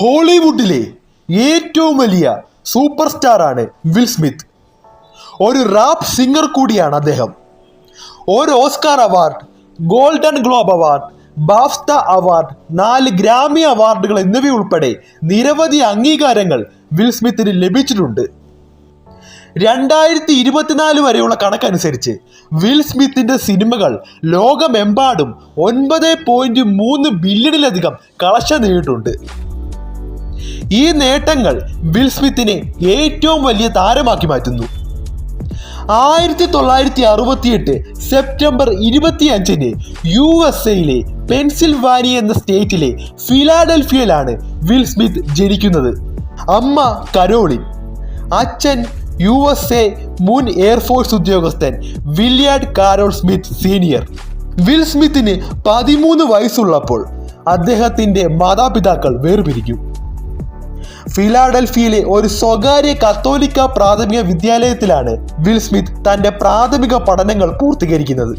ഹോളിവുഡിലെ ഏറ്റവും വലിയ സൂപ്പർ സ്റ്റാറാണ് വിൽ സ്മിത്ത്. ഒരു റാപ്പ് സിംഗർ കൂടിയാണ് അദ്ദേഹം. ഒരു Oscar award golden globe award BAFTA award നാല് ഗ്രാമി അവാർഡുകൾ എന്നിവയുൾപ്പെടെ നിരവധി അംഗീകാരങ്ങൾ വിൽ സ്മിത്തിന് ലഭിച്ചിട്ടുണ്ട്. രണ്ടായിരത്തി ഇരുപത്തിനാല് വരെയുള്ള കണക്കനുസരിച്ച് വിൽ സ്മിത്തിന്റെ സിനിമകൾ ലോകമെമ്പാടും ഒൻപത് പോയിന്റ് മൂന്ന് ബില്യണിലധികം കളക്ഷൻ നേടിയിട്ടുണ്ട്. ഈ നേട്ടങ്ങൾ വിൽ സ്മിത്തിനെ ഏറ്റവും വലിയ താരമാക്കി മാറ്റുന്നു. ആയിരത്തി തൊള്ളായിരത്തി അറുപത്തിയെട്ട് സെപ്റ്റംബർ ഇരുപത്തി അഞ്ചിന് യു എസ് എയിലെ പെൻസിൽവാനിയ എന്ന സ്റ്റേറ്റിലെ ഫിലാഡൽഫിയയിലാണ് വിൽ സ്മിത്ത് ജനിക്കുന്നത്. അമ്മ കരോളിൻ. അച്ഛൻ യു എസ് എ മുൻ എയർഫോഴ്സ് ഉദ്യോഗസ്ഥൻ Willard Carroll Smith senior. Will സ്മിത്തിന് പതിമൂന്ന് വയസ്സുള്ളപ്പോൾ അദ്ദേഹത്തിന്റെ മാതാപിതാക്കൾ വേർപിരിക്കും ഫിലാഡൽഫിയയിലെ ഒരു സ്വകാര്യ കത്തോലിക്ക പ്രാഥമിക വിദ്യാലയത്തിലാണ് വിൽ സ്മിത്ത് തന്റെ പ്രാഥമിക പഠനങ്ങൾ പൂർത്തീകരിക്കുന്നത്.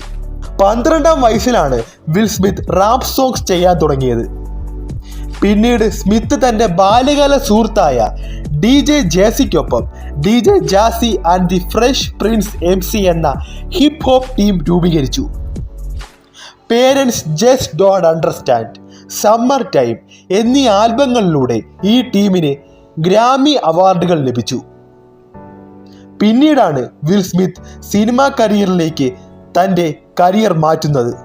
പന്ത്രണ്ടാം വയസ്സിലാണ് വിൽ സ്മിത്ത് റാപ്പ് സോങ്സ് ചെയ്യാൻ തുടങ്ങിയത്. പിന്നീട് സ്മിത്ത് തന്റെ ബാല്യകാല സുഹൃത്തായ D J ജേസിക്കൊപ്പം D J Jazzy and the Fresh Prince M C എന്ന ഹിപ് ഹോപ്പ് ടീം രൂപീകരിച്ചു. Parents just don't understand. Summer time എന്നീ ആൽബങ്ങളിലൂടെ ഈ ടീമിന് ഗ്രാമി അവാർഡുകൾ ലഭിച്ചു. പിന്നീടാണ് വിൽ സ്മിത്ത് സിനിമാ കരിയറിലേക്ക് തന്റെ കരിയർ മാറ്റുന്നത്.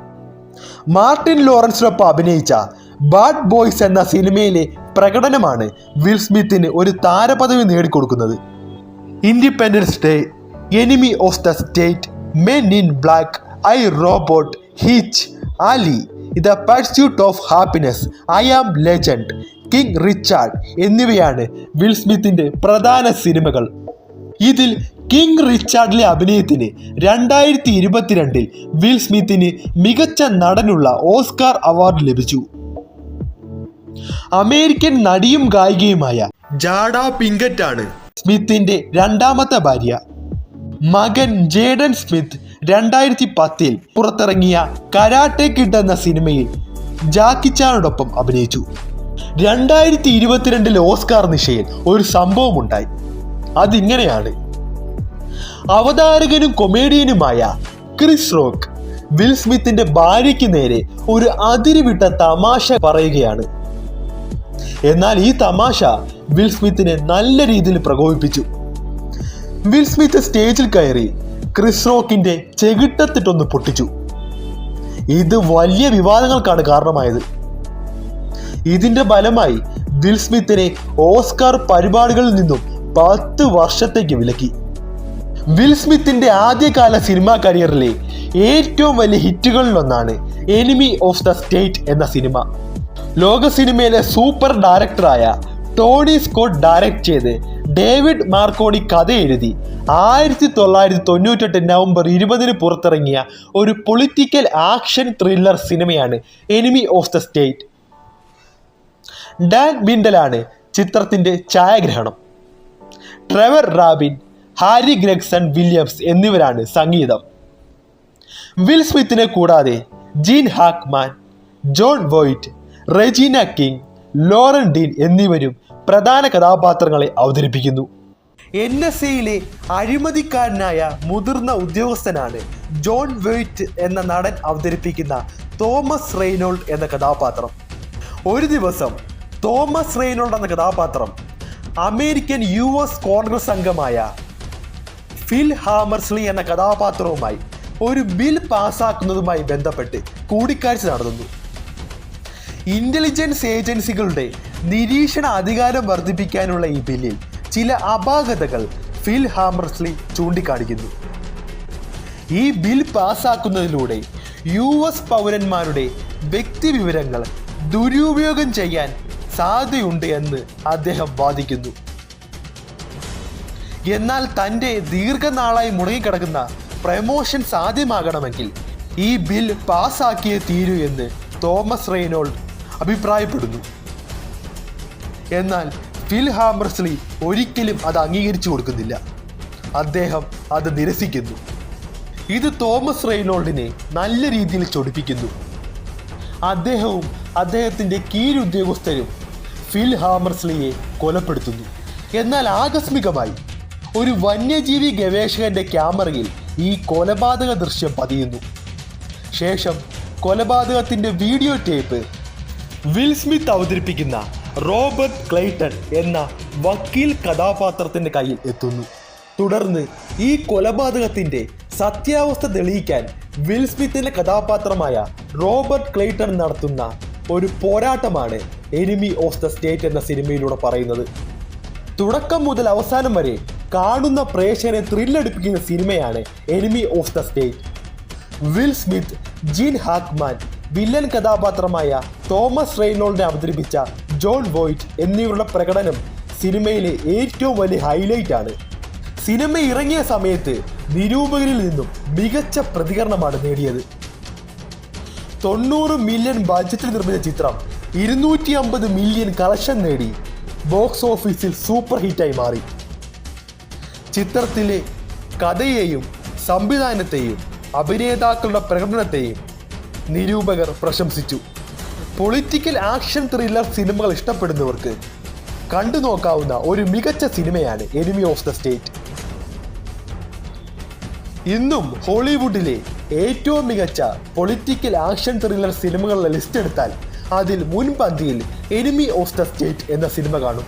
മാർട്ടിൻ ലോറൻസിനൊപ്പം അഭിനയിച്ച ബാഡ് ബോയ്സ് എന്ന സിനിമയിലെ പ്രകടനമാണ് വിൽ സ്മിത്തിന് ഒരു താരപദവി നേടിക്കൊടുക്കുന്നത്. Independence Day Enemy of the State Men in Black I Robot Hitch Ali the Pursuit of Happiness I am Legend King Richard എന്നിവയാണ് വിൽ സ്മിത്തിന്റെ പ്രധാന സിനിമകൾ. ഇതിൽ കിങ് റിച്ചാർഡിലെ അഭിനയത്തിന് രണ്ടായിരത്തി ഇരുപത്തിരണ്ടിൽ വിൽ സ്മിത്തിന് മികച്ച നടനുള്ള ഓസ്കാർ അവാർഡ് ലഭിച്ചു. അമേരിക്കൻ നടിയും ഗായികയുമായ ജാഡ പിങ്കറ്റാണ് ആണ് സ്മിത്തിന്റെ രണ്ടാമത്തെ ഭാര്യ. മകൻ ജേഡൻ സ്മിത്ത് രണ്ടായിരത്തി പത്തിൽ പുറത്തിറങ്ങിയ കരാട്ടെ കിഡ് എന്ന സിനിമയിൽ ജാക്കി ചാനോടൊപ്പം അഭിനയിച്ചു. രണ്ടായിരത്തി ഇരുപത്തിരണ്ടിലെ ഓസ്കാർ നിശയിൽ ഒരു സംഭവമുണ്ടായി. അതിങ്ങനെയാണ്. അവതാരകനും കൊമേഡിയനുമായ ക്രിസ് റോക്ക് വിൽ സ്മിത്തിന്റെ ഭാര്യയ്ക്ക് നേരെ ഒരു അതിരുവിട്ട തമാശ പറയുകയാണ്. എന്നാൽ ഈ തമാശ വിൽ സ്മിത്തിനെ നല്ല രീതിയിൽ പ്രകോപിപ്പിച്ചു. വിൽ സ്മിത്ത് സ്റ്റേജിൽ കയറി ക്രിസ് റോക്കിന്റെ ചെകിട്ടത്തിട്ടൊന്ന് പൊട്ടിച്ചു. ഇത് വലിയ വിവാദങ്ങൾക്കാണ് കാരണമായത്. ഇതിന്റെ ഫലമായി വിൽ സ്മിത്തിനെ ഓസ്കാർ പരിപാടികളിൽ നിന്നും പത്ത് വർഷത്തേക്ക് വിലക്കി. വിൽ സ്മിത്തിന്റെ ആദ്യകാല സിനിമാ കരിയറിലെ ഏറ്റവും വലിയ ഹിറ്റുകളിലൊന്നാണ് എനിമി ഓഫ് ദ സ്റ്റേറ്റ് എന്ന സിനിമ. ലോക സിനിമയിലെ സൂപ്പർ ഡയറക്ടറായ ടോണി സ്കോട്ട് ഡയറക്റ്റ് ചെയ്ത് ഡേവിഡ് മാർക്കോണി കഥ എഴുതി. ആയിരത്തി തൊള്ളായിരത്തി തൊണ്ണൂറ്റെട്ട് നവംബർ ഇരുപതിന് പുറത്തിറങ്ങിയ ഒരു പൊളിറ്റിക്കൽ ആക്ഷൻ ത്രില്ലർ സിനിമയാണ് enemy of the state Dan ബിൻഡലാണ് ചിത്രത്തിന്റെ ഛായാഗ്രഹണം. Trevor Rabin Harry Gregson Williams എന്നിവരാണ് സംഗീതം. വിൽ സ്മിത്തിനെ കൂടാതെ Gene Hackman Jon Voight Regina King Lauren Dean എന്നിവരും പ്രധാന കഥാപാത്രങ്ങളെ അവതരിപ്പിക്കുന്നു. എൻ എസ് എയിലെ അഴിമതിക്കാരനായ മുതിർന്ന ഉദ്യോഗസ്ഥനാണ് ജോൺ വെയ്റ്റ് എന്ന നടൻ അവതരിപ്പിക്കുന്ന തോമസ് റെയ്നോൾഡ് എന്ന കഥാപാത്രം. ഒരു ദിവസം തോമസ് റെയ്നോൾഡ് എന്ന കഥാപാത്രം അമേരിക്കൻ യു എസ് കോൺഗ്രസ് അംഗമായ ഫിൽ ഹാമർസ്ലി എന്ന കഥാപാത്രവുമായി ഒരു ബിൽ പാസ്സാക്കുന്നതുമായി ബന്ധപ്പെട്ട് കൂടിക്കാഴ്ച നടത്തുന്നു. ഇന്റലിജൻസ് ഏജൻസികളുടെ നിരീക്ഷണ അധികാരം വർദ്ധിപ്പിക്കാനുള്ള ഈ ബില്ലിൽ ചില അപാകതകൾ ഫിൽ ഹാമർസ്ലി ചൂണ്ടിക്കാണിക്കുന്നു. ഈ ബിൽ പാസാക്കുന്നതിലൂടെ യു എസ് പൗരന്മാരുടെ വ്യക്തിവിവരങ്ങൾ ദുരുപയോഗം ചെയ്യാൻ സാധ്യതയുണ്ട് എന്ന് അദ്ദേഹം വാദിക്കുന്നു. എന്നാൽ തന്റെ ദീർഘനാളായി മുടങ്ങിക്കിടക്കുന്ന പ്രമോഷൻ സാധ്യമാകണമെങ്കിൽ ഈ ബിൽ പാസാക്കിയേ തീരൂ എന്ന് തോമസ് റെയ്നോൾഡ് അഭിപ്രായപ്പെടുന്നു. എന്നാൽ ഫിൽ ഹാമർസ്ലി ഒരിക്കലും അത് അംഗീകരിച്ചു കൊടുക്കുന്നില്ല. അദ്ദേഹം അത് നിരസിക്കുന്നു. ഇത് തോമസ് റെയ്നോൾഡിനെ നല്ല രീതിയിൽ ചൊടിപ്പിക്കുന്നു. അദ്ദേഹവും അദ്ദേഹത്തിന്റെ കീഴുദ്യോഗസ്ഥരും ഫിൽ ഹാമർസ്ലിയെ കൊലപ്പെടുത്തുന്നു. എന്നാൽ ആകസ്മികമായി ഒരു വന്യജീവി ഗവേഷകന്റെ ക്യാമറയിൽ ഈ കൊലപാതക ദൃശ്യം പതിയുന്നു. ശേഷം കൊലപാതകത്തിന്റെ വീഡിയോ ടേപ്പ് വിൽ സ്മിത്ത് അവതരിപ്പിക്കുന്ന റോബർട്ട് ക്ലൈറ്റൺ എന്ന വക്കീൽ കഥാപാത്രത്തിന്റെ കയ്യിൽ എത്തുന്നു. തുടർന്ന് ഈ കൊലപാതകത്തിന്റെ സത്യാവസ്ഥ തെളിയിക്കാൻ വിൽ സ്മിത്തിന്റെ കഥാപാത്രമായ റോബർട്ട് ക്ലൈറ്റൺ നടത്തുന്ന ഒരു പോരാട്ടമാണ് എനിമി ഓഫ് ദ സ്റ്റേറ്റ് എന്ന സിനിമയിലൂടെ പറയുന്നത്. തുടക്കം മുതൽ അവസാനം വരെ കാണുന്ന പ്രേക്ഷകനെ ത്രില്ലടിപ്പിക്കുന്ന സിനിമയാണ് Enemy of the State Will Smith Gene Hackman villain കഥാപാത്രമായ തോമസ് റെയ്നോൾഡിനെ അവതരിപ്പിച്ച ജോൺ വോയിറ്റ് എന്നിവരുടെ പ്രകടനം സിനിമയിലെ ഏറ്റവും വലിയ ഹൈലൈറ്റ് ആണ്. സിനിമ ഇറങ്ങിയ സമയത്ത് നിരൂപകരിൽ നിന്നും മികച്ച പ്രതികരണമാണ് നേടിയത്. തൊണ്ണൂറ് മില്യൺ ബഡ്ജറ്റിൽ നിർമ്മിച്ച ചിത്രം ഇരുന്നൂറ്റി അമ്പത് മില്യൺ കളക്ഷൻ നേടി. ബോക്സ് ഓഫീസിൽ സൂപ്പർ ഹിറ്റായി മാറി. ചിത്രത്തിലെ കഥയെയും സംവിധാനത്തെയും അഭിനേതാക്കളുടെ പ്രകടനത്തെയും നിരൂപകർ പ്രശംസിച്ചു. പൊളിറ്റിക്കൽ ആക്ഷൻ ത്രില്ലർ സിനിമകൾ ഇഷ്ടപ്പെടുന്നവർക്ക് കണ്ടു നോക്കാവുന്ന ഒരു മികച്ച സിനിമയാണ് എനിമി ഓഫ് ദ സ്റ്റേറ്റ് ഇന്നും ഹോളിവുഡിലെ ഏറ്റവും മികച്ച പൊളിറ്റിക്കൽ ആക്ഷൻ ത്രില്ലർ സിനിമകളുടെ ലിസ്റ്റ് എടുത്താൽ അതിൽ മുൻപന്തിയിൽ എനിമി ഓഫ് ദ സ്റ്റേറ്റ് എന്ന സിനിമ കാണും.